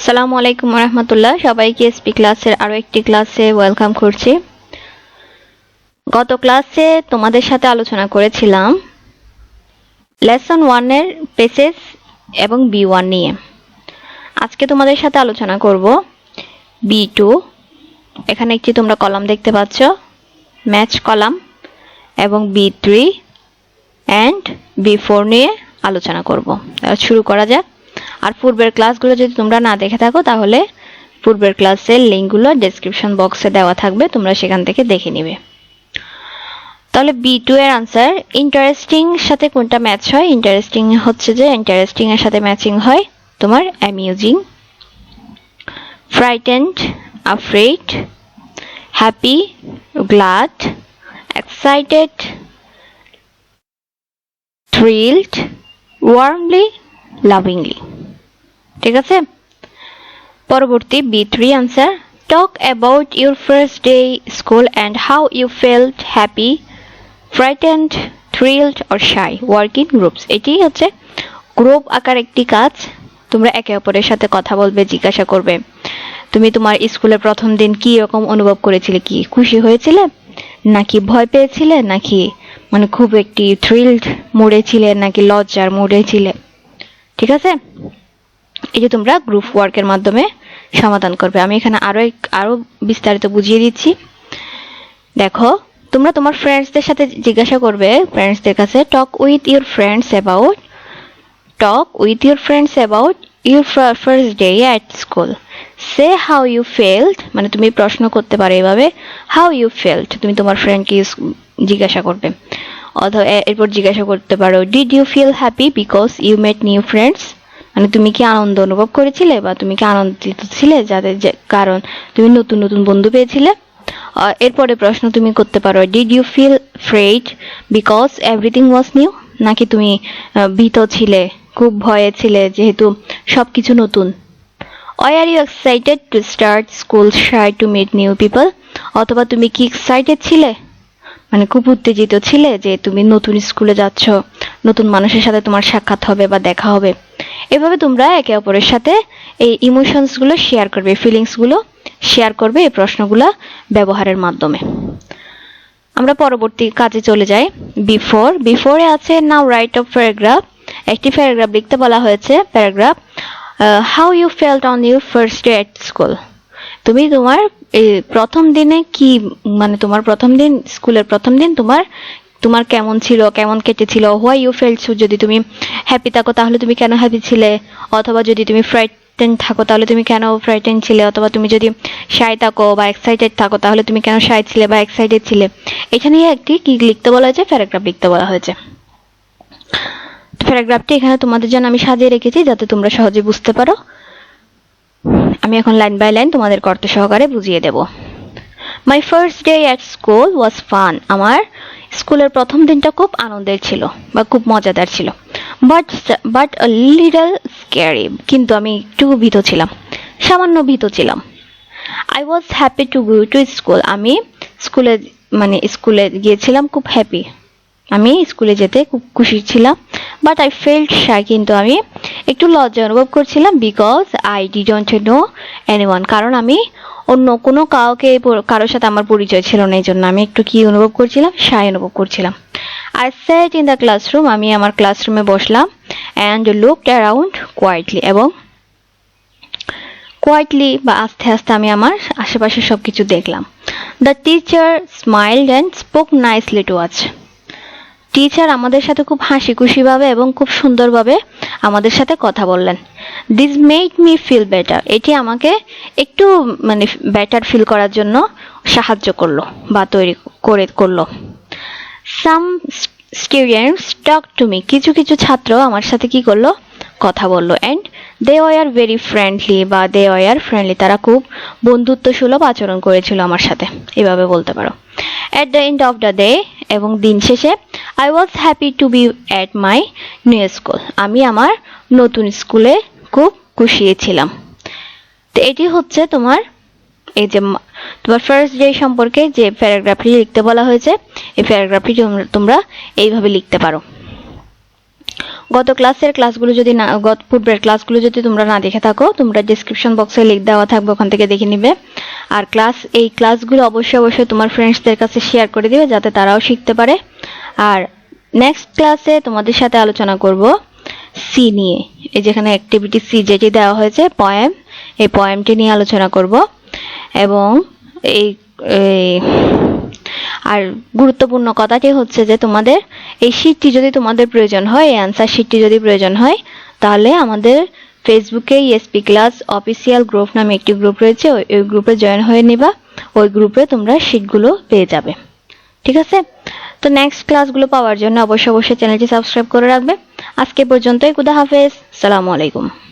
আসসালামু আলাইকুম রহমতুল্লাহ সবাইকে এসপি ক্লাসের আরও একটি ক্লাসে ওয়েলকাম করছি। গত ক্লাসে তোমাদের সাথে আলোচনা করেছিলাম লেসন ওয়ানের পেসেস এবং বি ওয়ান নিয়ে। আজকে তোমাদের সাথে আলোচনা করব বি টু এখানে একটি তোমরা কলাম দেখতে পাচ্ছ ম্যাচ কলাম এবং B three and B four নিয়ে আলোচনা করব। শুরু করা যাক। আর পূর্বের ক্লাসগুলো যদি তোমরা না দেখে থাকো, তাহলে পূর্বের ক্লাসের লিঙ্কগুলো ডেসক্রিপশন বক্সে দেওয়া থাকবে, তোমরা সেখান থেকে দেখে নিবে। তাহলে বি টু এর আনসার ইন্টারেস্টিং সাথে কোনটা ম্যাচ হয়? ইন্টারেস্টিং হচ্ছে যে ইন্টারেস্টিং এর সাথে ম্যাচিং হয় তোমার amusing frightened afraid happy glad excited thrilled, warmly, lovingly ঠিক আছে? পরবর্তী B three answer talk about your first day school and how you felt happy frightened thrilled or shy work in groups এটি হচ্ছে group আকার একটি কাজ। তোমরা একে অপরের সাথে কথা বলবে, জিজ্ঞাসা করবে। তুমি তোমার স্কুলের প্রথম দিন কি রকম অনুভব করেছিলে? কি খুশি হয়েছিলে? নাকি ভয় পেয়েছিলে? নাকি মানে খুব একটি থ্রিল্ড মোড়ে ছিলে? নাকি লজ্জার মোড়ে ছিলে? ঠিক আছে? এই যে তোমরা গ্রুপ ওয়ার্কের মাধ্যমে সমাধান করবে। আমি এখানে আরও এক- আরও বিস্তারিত বুঝিয়ে দিচ্ছি। দেখো, তোমরা তোমার ফ্রেন্ডসদের সাথে জিজ্ঞাসা করবে ফ্রেন্ডসদের কাছে talk with your friends about talk with your friends about your first day at school say how you felt মানে তুমি প্রশ্ন করতে পারো এভাবে হাউ ইউ ফেল্ট তুমি তোমার ফ্রেন্ডকে জিজ্ঞাসা করবে। অথবা এরপর জিজ্ঞাসা করতে পারো did you feel happy because you met new friends মানে তুমি কি আনন্দ অনুভব করেছিলে বা তুমি কি আনন্দিত ছিলে যাদের কারণ তুমি নতুন নতুন বন্ধু পেয়েছিলে? এরপরে প্রশ্ন তুমি করতে পারো did you feel afraid because everything was new নাকি তুমি ভীত ছিলে, খুব ভয়ে ছিলে যেহেতু সবকিছু নতুন? Why are you excited to start school shy to meet new people অথবা, তুমি কি এক্সাইটেড ছিলে? মানে খুব উত্তেজিত ছিলে যে তুমি নতুন স্কুলে যাচ্ছ, নতুন মানুষের সাথে তোমার সাক্ষাৎ হবে বা দেখা হবে। এভাবে তোমরা একে অপরের সাথে এই ইমোশনসগুলো শেয়ার করবে ফিলিংসগুলো শেয়ার করবে এই প্রশ্নগুলো ব্যবহারের মাধ্যমে। আমরা পরবর্তী কাজে চলে যাই। বিফোর বিফোরে আছে নাও রাইট অফ প্যারাগ্রাফ একটি প্যারাগ্রাফ লিখতে বলা হয়েছে paragraph how you felt on your first day at school তুমি তোমার প্রথম দিনে কি মানে তোমার প্রথম দিন, স্কুলের প্রথম দিন তোমার তোমার কেমন ছিল, কেমন কেটেছিল? হোয়াই ইউ ফেল্ট যদি তুমি হ্যাপি থাকো, তাহলে তুমি কেন হ্যাপি ছিলে? অথবা যদি তুমি ফ্রাইটেন থাকো, তাহলে তুমি কেন ফ্রাইটেন ছিলে? অথবা তুমি যদি শাই থাকো বা এক্সাইটেড থাকো, তাহলে তুমি কেন শাই ছিলে বা এক্সাইটেড ছিলে? এখানে একটি কি লিখতে বলা হয়েছে? প্যারাগ্রাফ লিখতে বলা হয়েছে। প্যারাগ্রাফটি এখানে তোমাদের জন্য আমি সাজিয়ে রেখেছি, যাতে তোমরা সহজে বুঝতে পারো। আমি এখন লাইন বাই লাইন তোমাদের কর্ত সহকারে বুঝিয়ে দেব। My first day at school was fun আমার স্কুলের প্রথম দিনটা খুব আনন্দের ছিল বা খুব মজাদার ছিল। বাট বাট লিটল স্ক্যারি কিন্তু আমি একটু ভীত ছিলাম। সামান্য ভীত ছিলাম। I was happy to go to school আমি স্কুলে মানে স্কুলে গিয়েছিলাম খুব হ্যাপি আমি স্কুলে যেতে খুব খুশি ছিলাম। বাট আই ফেল্ট শাই কিন্তু আমি একটু লজ্জা অনুভব করছিলাম বিকজ আই ডি ডিডন্ট নো এনিওয়ান কারণ আমি অন্য কোনো কাউকে কারোর সাথে আমার পরিচয় ছিল না এই জন্য আমি একটু কি অনুভব করছিলাম? শাই অনুভব করছিলাম। I sat in the classroom আমি আমার ক্লাসরুমে বসলাম অ্যান্ড লুকড অ্যারাউন্ড কোয়াইটলি এবং কোয়াইটলি বা আস্তে আস্তে আমি আমার আশেপাশে সব কিছু দেখলাম। The teacher smiled and spoke nicely to us teacher আমাদের সাথে খুব হাসি খুশিভাবে এবং খুব সুন্দরভাবে আমাদের সাথে কথা বললেন। This made me feel better এটি আমাকে একটু মানে বেটার ফিল করার জন্য সাহায্য করল বা তৈরি করে করল। Some students talk to me কিছু কিছু ছাত্র আমার সাথে কি করল? কথা বলল। And they were very friendly বা দে ওয়ার ফ্রেন্ডলি তারা খুব বন্ধুত্ব সুলভ আচরণ করেছিল আমার সাথে, এভাবে বলতে পারো। At the end of the day এবং দিন শেষে I was happy to be at my new school আমি আমার নতুন স্কুলে খুব খুশি ছিলাম। তো এটি হচ্ছে তোমার, এই যে তোমার ফার্স্ট ডে সম্পর্কে যে প্যারাগ্রাফটি লিখতে বলা হয়েছে, এই প্যারাগ্রাফটি তোমরা এইভাবে লিখতে পারো। গত ক্লাসের ক্লাসগুলো যদি না, গত পূর্বের ক্লাসগুলো যদি তোমরা না দেখে থাকো, তোমরা ডিসক্রিপশন বক্সে লিখ দেওয়া থাকবে, ওখান থেকে দেখে নিবে। আর ক্লাস, এই ক্লাসগুলো অবশ্যই অবশ্যই তোমার ফ্রেন্ডসদের কাছে শেয়ার করে দিবে, যাতে তারাও শিখতে পারে। আর নেক্সট ক্লাসে তোমাদের সাথে আলোচনা করব সি নিয়ে। এই যেখানে অ্যাক্টিভিটি সি যেটি দেওয়া হয়েছে পয়েম এই পয়েমটি নিয়ে আলোচনা করব। এবং এই এই আর গুরুত্বপূর্ণ কথাটি হচ্ছে যে তোমাদের এই শীটটি যদি তোমাদের প্রয়োজন হয়, এই অ্যান্সার শীটটি যদি প্রয়োজন হয়, তাহলে আমাদের ফেসবুকে ইএসপি ক্লাস অফিসিয়াল গ্রুপ নামে একটি গ্রুপ রয়েছে। ওই গ্রুপে জয়েন হয়ে নিবা। ওই গ্রুপে তোমরা শীটগুলো পেয়ে যাবে। ঠিক আছে? তো নেক্সট ক্লাসগুলো পাওয়ার জন্য অবশ্যই অবশ্যই চ্যানেলটি সাবস্ক্রাইব করে রাখবে। আজকে পর্যন্তই। খুদা হাফেজ। সালামু আলাইকুম।